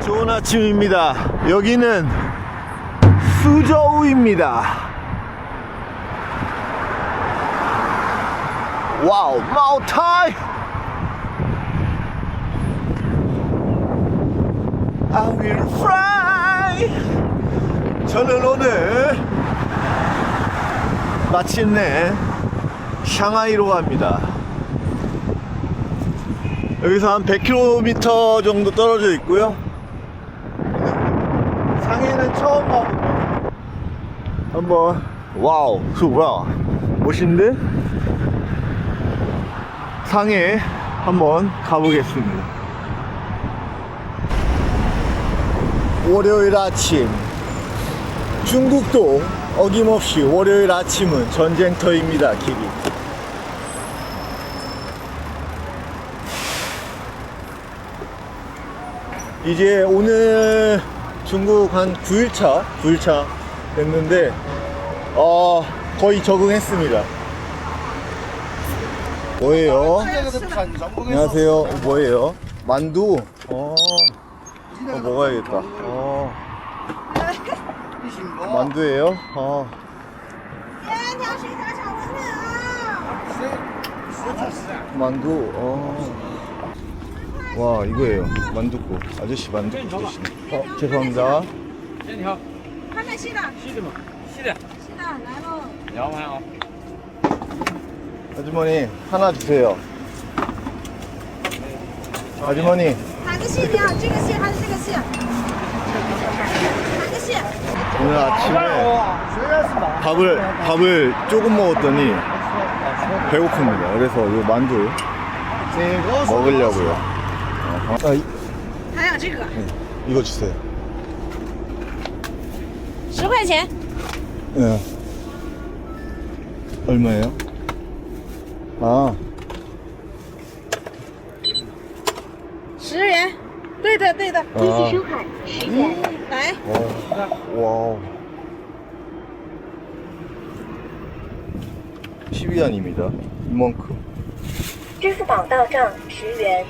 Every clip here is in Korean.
좋은 아침입니다. 여기는 수저우입니다. 와우, 마우타이! I will fly! 저는 오늘 마침내 샹하이로 갑니다. 여기서 한 100km 정도 떨어져 있고요. 상해는 처음 가보고 한번. 와우. 그 뭐야? 멋있는데? 상해 한번 가보겠습니다. 월요일 아침. 중국도 어김없이 월요일 아침은 전쟁터입니다 길이. 이제 오늘 중국 한 9일차, 9일차 됐는데, 어, 거의 적응했습니다. 뭐예요? 안녕하세요. 어, 뭐예요? 만두? 어, 어 먹어야겠다. 어. 만두예요? 어. 만두, 어. 와, 이거예요. 만두국. 아저씨 만두국 드시네. 어, 죄송합니다. 哎，你好，看看细的，细的吗？细的，细的来喽。两盘啊。 아주머니, 하나 주세요. 아주머니, 哪个细的呀？这个细还是这个细？哪个细？ 오늘 아침에 밥을 밥을 조금 먹었더니 배고픕니다. 그래서 이 만두 먹으려고요. 어, 아, 이, 还有这个， 이거 주세요. 十块钱。 네. 얼마예요? 아, 十元。对的，对的。 아. 来， 어, 와우. 12원입니다. 이만큼. 支付宝到账十元。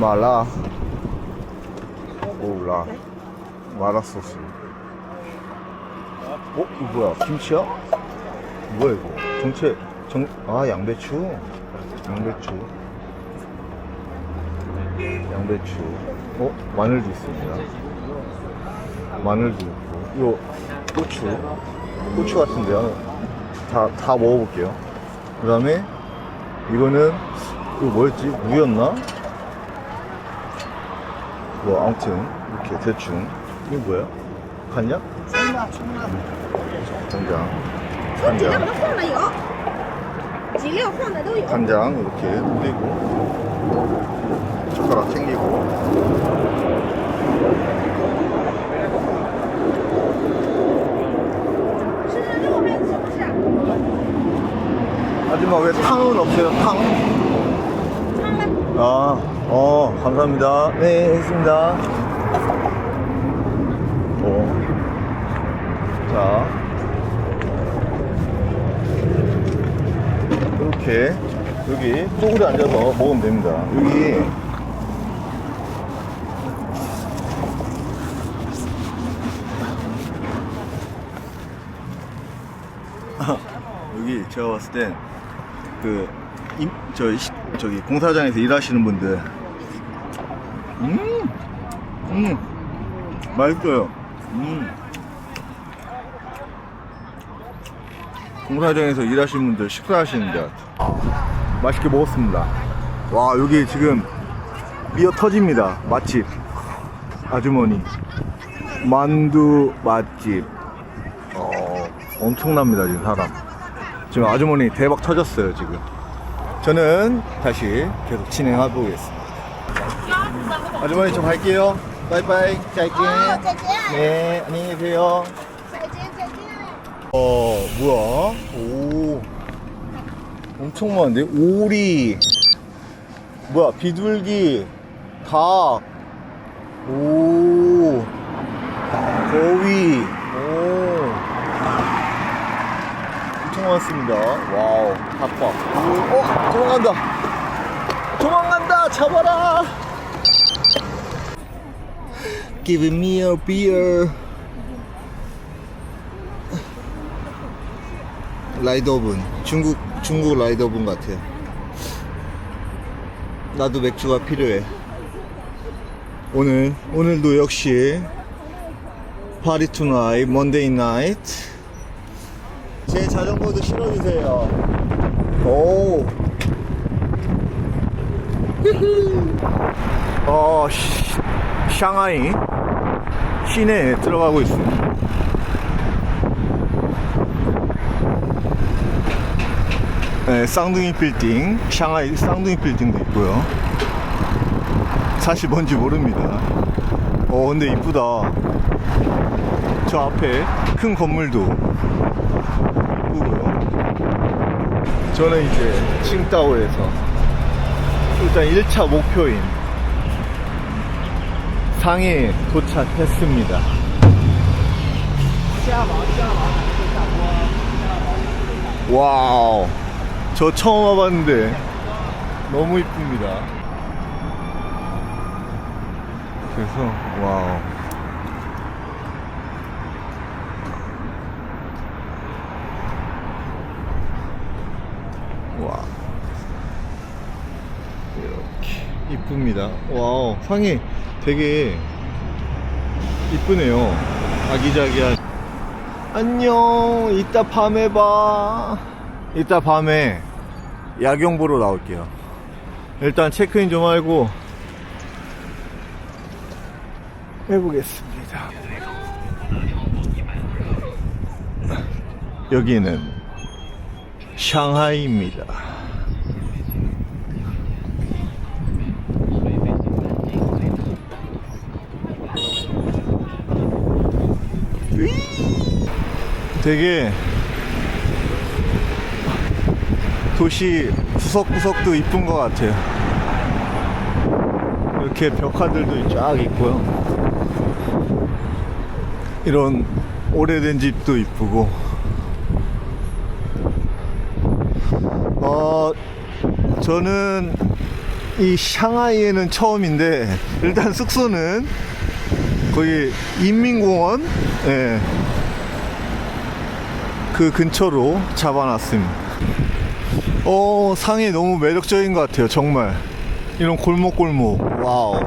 마라. 오, 라. 마라 소스. 어? 이거 뭐야? 김치야? 뭐야, 이거? 정체, 정, 아, 양배추. 양배추. 양배추. 어? 마늘도 있습니다. 마늘도 있고. 이거, 고추. 고추 같은데요. 다, 다 먹어볼게요. 그 다음에, 이거는, 이거 뭐였지? 무였나? 뭐 아무튼 이렇게 대충 이거 뭐야? 간장? 간장 几料 간장 都放了有，几料放的都有。 간장 이렇게 뿌리고 젓가락 챙기고是肉还是什么是？ 아줌마 왜 탕은 없어요? 탕? 汤呢？ 아, 어, 감사합니다. 네, 했습니다. 어. 자. 이렇게, 여기, 쪼그려 앉아서 먹으면 됩니다. 여기. 여기 제가 봤을 땐, 그, 임, 저, 시- 저기, 공사장에서 일하시는 분들. 음! 음! 맛있어요. 음! 공사장에서 일하시는 분들 식사하시는 데 맛있게 먹었습니다. 와, 여기 지금 미어 터집니다. 맛집. 아주머니. 만두 맛집. 어, 엄청납니다, 지금 사람. 지금 아주머니 대박 터졌어요, 지금. 저는 다시 계속 진행해 보겠습니다. 아주머니 좀 갈게요. 바이바이. 잘게. 어, 네, 안녕히 계세요. 어, 뭐야? 오. 엄청 많은데? 오리. 뭐야? 비둘기. 닭. 오. 거위. 오. 엄청 많습니다. 와우. 닭밥. 오, 어, 도망간다. 도망간다. 잡아라. Give me a beer. 라이더분 중국 중국 라이더분 같아요. 나도 맥주가 필요해. 오늘 오늘도 역시 파리 투나잇 먼데이 나이트 제 자전거도 실어주세요. 오. 어, 시, 샹하이 시내에 들어가고 있습니다. 네, 쌍둥이 빌딩, 샹하이 쌍둥이 빌딩도 있고요. 사실 뭔지 모릅니다. 어, 근데 이쁘다. 저 앞에 큰 건물도 이쁘고요. 저는 이제 칭따오에서 일단 1차 목표인 상해에 도착했습니다. 와우, 저 처음 와봤는데 너무 이쁩니다. 그래서 와우. 와. 이쁩니다. 와우, 상이 되게 이쁘네요. 아기자기한. 안녕. 이따 밤에 봐. 이따 밤에 야경 보러 나올게요. 일단 체크인 좀 하고 해보겠습니다. 여기는 샹하이입니다. 되게 도시 구석구석도 이쁜 것 같아요. 이렇게 벽화들도 쫙 있고요. 이런 오래된 집도 이쁘고. 어, 저는 이 샹하이에는 처음인데, 일단 숙소는 거기 인민공원, 예. 그 근처로 잡아놨습니다. 어, 상해 너무 매력적인 것 같아요, 정말. 이런 골목골목, 와우.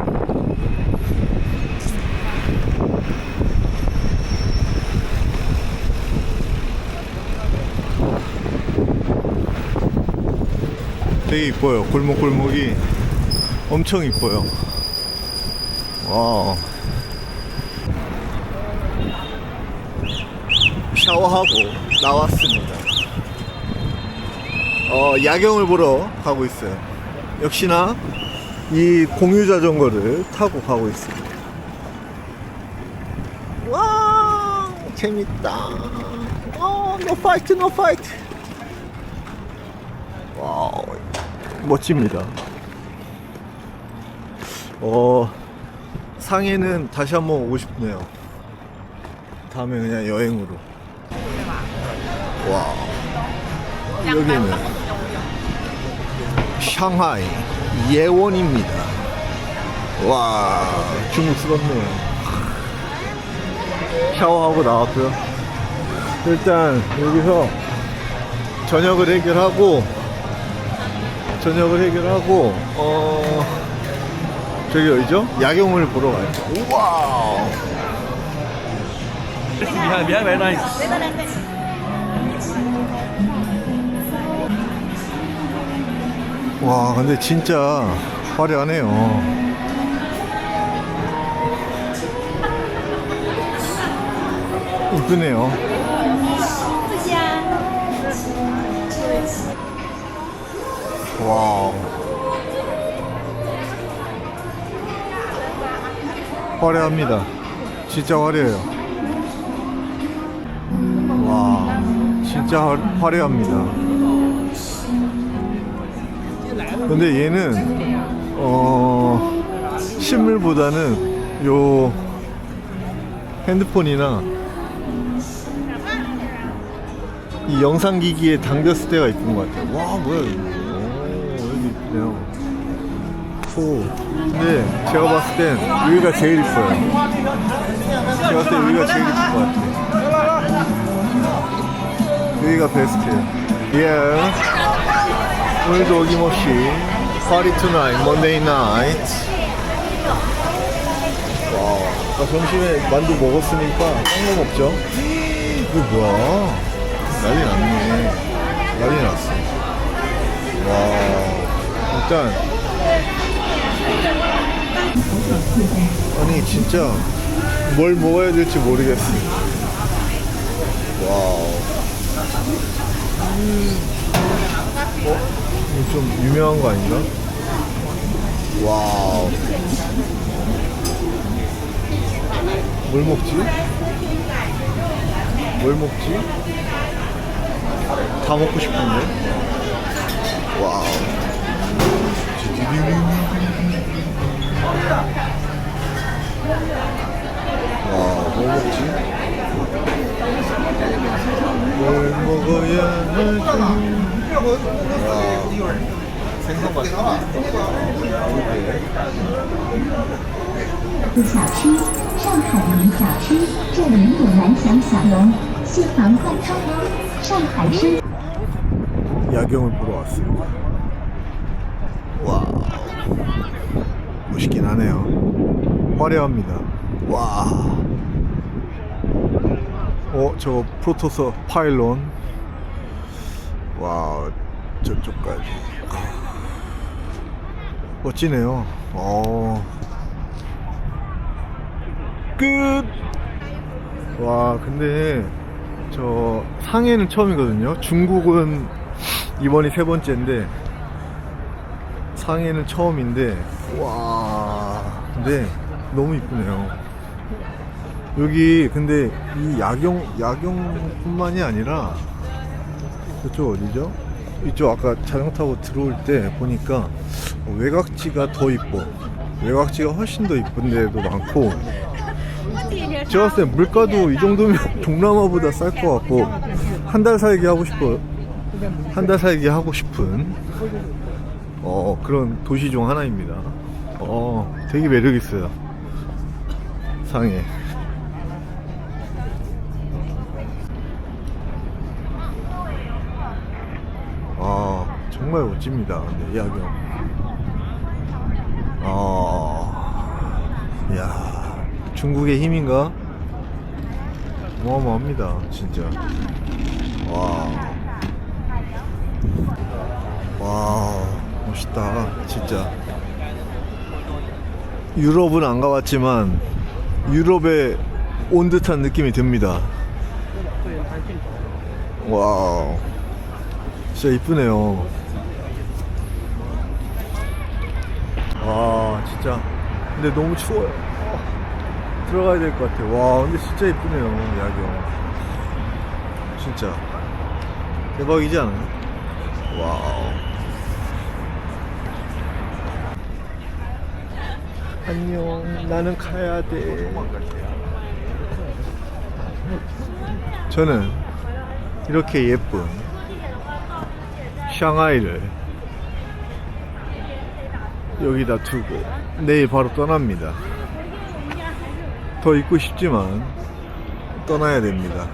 되게 이뻐요, 골목골목이. 엄청 이뻐요. 와우. 샤워하고 나왔습니다. 어, 야경을 보러 가고 있어요. 역시나 이 공유 자전거를 타고 가고 있습니다. 와, 재밌다. 어, no fight, no fight. 와우, 멋집니다. 어, 상해는 다시 한번 오고 싶네요. 다음에 그냥 여행으로. 와. 여기는 상하이 예원입니다. 와 중국스럽네요. 샤워하고 나왔고요. 일단 여기서 저녁을 해결하고 저녁을 해결하고 어 저기 어디죠? 야경을 보러 가요. 우와! We have, we have very nice. 와 근데 진짜 화려하네요. 이쁘네요. 와우. 화려합니다. 진짜 화려해요. 와 진짜 화- 화려합니다 근데 얘는 어 실물보다는 요 핸드폰이나 이 영상 기기에 당겼을 때가 이쁜 것 같아요. 와 뭐야 이거? 오, 여기 이쁘네요. 많고 근데 제가 봤을 땐 여기가 제일 이뻐요 제가 봤을 때 여기가 제일 이쁠 것 같아 여기가 베스트예요 예 오늘도 어김없이 파리 투나잇 먼데이 나이트 와우 아까 점심에 만두 먹었으니까 딴거 먹죠? 이거 뭐야? 난리 났네. 난리 났어. 와 일단. 아니 진짜 뭘 먹어야 될지 모르겠어. 와우. 어? 좀 유명한 거 아닌가? 와우 뭘 먹지? 뭘 먹지? 다 먹고 싶은데 와우 와, 뭐 먹지? 뭘 먹어야 할지? 와, 생선 맛있다. 小吃，上海名小吃，这里有南翔小笼、西杭灌汤锅、上海生。 야경을 보러 왔습니다. 와, 멋있긴 하네요. 화려합니다. 와, 어, 저 프로토스 파일론. 와, 저쪽까지. 멋지네요. 어, 끝. 와, 근데 저 상해는 처음이거든요. 중국은 이번이 세 번째인데 상해는 처음인데 와 근데 너무 이쁘네요 여기 근데 이 야경 야경뿐만이 아니라 저쪽 어디죠? 이쪽 아까 자전거 타고 들어올 때 보니까 외곽지가 더 이뻐 외곽지가 훨씬 더 이쁜 데도 많고 제가 봤을 때 물가도 이 정도면 동남아보다 쌀 것 같고 한 달 살기 하고 싶어 한 달 살기 하고 싶은 어, 그런 도시 중 하나입니다. 어, 되게 매력 있어요. 상해. 아, 정말 멋집니다. 근데 야경. 아, 야, 중국의 힘인가? 어마어마합니다, 진짜. 와. 와 멋있다 진짜 유럽은 안 가봤지만 유럽에 온 듯한 느낌이 듭니다 와 진짜 이쁘네요 와 진짜 근데 너무 추워요 들어가야 될 것 같아 와 근데 진짜 이쁘네요 야경 진짜 대박이지 않아요? 와우. 안녕. 나는 가야 돼. 저는 이렇게 예쁜 샹하이를 여기다 두고 내일 바로 떠납니다. 더 있고 싶지만 떠나야 됩니다.